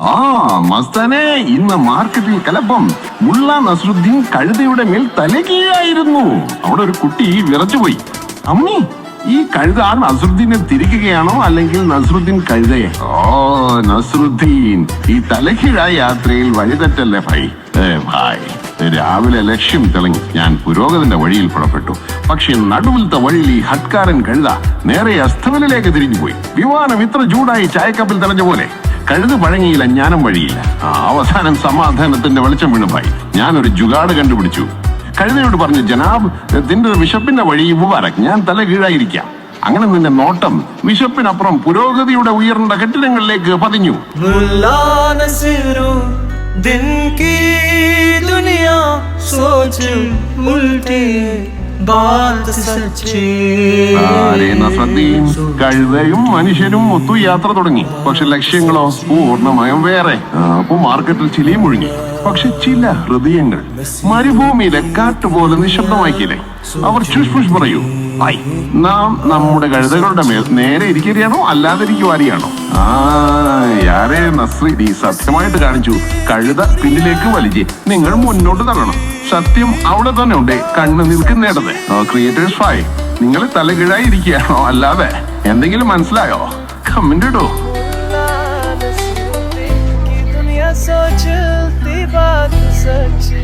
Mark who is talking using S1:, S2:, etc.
S1: ആ മസ്താനെ ഇന്ന് മാർക്കറ്റിൽ കലപ്പം. മുള്ള നസ്രുദ്ദീൻ കഴുതയുടെ മേൽ തലകീഴായിരുന്നു. അവിടെ ഒരു കുട്ടി വിറച്ചുപോയി അമ്മി ഈ കഴുത നസ്രുദ്ദീനെ തിരിക്കുകയാണോ അല്ലെങ്കിൽ നസ്രുദ്ദീൻ കഴുതയെ? ഓ നസ്രുദ്ദീൻ ഈ തലകീഴായ യാത്രയിൽ വഴിതെറ്റല്ലേ ഭായ്? ഏ ഭായ് രാവിലെ ലക്ഷ്യം തിളങ്ങി. ഞാൻ പുരോഗതിന്റെ വഴിയിൽ പുറപ്പെട്ടു. പക്ഷെ നടുവിലത്തെ വഴിയിൽ ഈ ഹട്ട്കാരൻ കഴുത നേരെ അസ്തമനിലേക്ക് തിരിഞ്ഞുപോയി. വിമാനം ഇത്ര ചൂടായി ചായക്കപ്പിൽ തെളിഞ്ഞ പോലെ. കഴുത് പഴങ്ങിയില്ല ജ്ഞാനം വഴിയില്ല. ആ അവസാനം സമാധാനത്തിന്റെ വെളിച്ചം വീണുമായി ഞാനൊരു ജുഗാട് കണ്ടുപിടിച്ചു. കഴുതയോട് പറഞ്ഞു ജനാബ് നിന്റെ വിശപ്പിന്റെ വഴി മുബാരക് ഞാൻ തല കീഴായിരിക്കാം. അങ്ങനെ നിന്റെ നോട്ടം വിശപ്പിനപ്പുറം പുരോഗതിയുടെ ഉയർന്ന കെട്ടിടങ്ങളിലേക്ക് പതിഞ്ഞു. നരേന്ദ്ര മാറി കഴുതയും മനുഷ്യരും ഒത്തു യാത്ര തുടങ്ങി. പക്ഷെ ലക്ഷ്യങ്ങളോ പൂർണമായും വേറെ. അപ്പൊ മാർക്കറ്റിൽ ചിലയും മുഴുങ്ങി. പക്ഷെ ചില ഹൃദയങ്ങൾ മരുഭൂമിയിലെ കാട്ടുപോലെ നിശബ്ദമാക്കിയില്ലേ അവർ ചുഷ്പുഷ് പറയൂ ഐ നാം നമ്മുടെ കഴുതകളുടെ മേൽ നേരെ ഇരിക്കുകയാണോ? അല്ലാതെ ഇരിക്കുവാരിയാണോ ആ യാരെ നസ്രീ സത്യമായിട്ട് കാണിച്ചു. കഴുത പിന്നിലേക്ക് വലിച്ച് നിങ്ങൾ മുന്നോട്ട് തള്ളണം. സത്യം അവിടെ തന്നെ ഉണ്ട്. കണ്ണു നിൽക്കുന്നേടത് ക്രിയേറ്റേഴ്സ് ഫൈവ് നിങ്ങൾ തലകിഴായി ഇരിക്കുകയാണോ അല്ലാതെ എന്തെങ്കിലും മനസ്സിലായോ കമന്റ് ഇടൂ
S2: मुल्ला नसीरू दिन की दुनिया सोच उल्टी बात सच्ची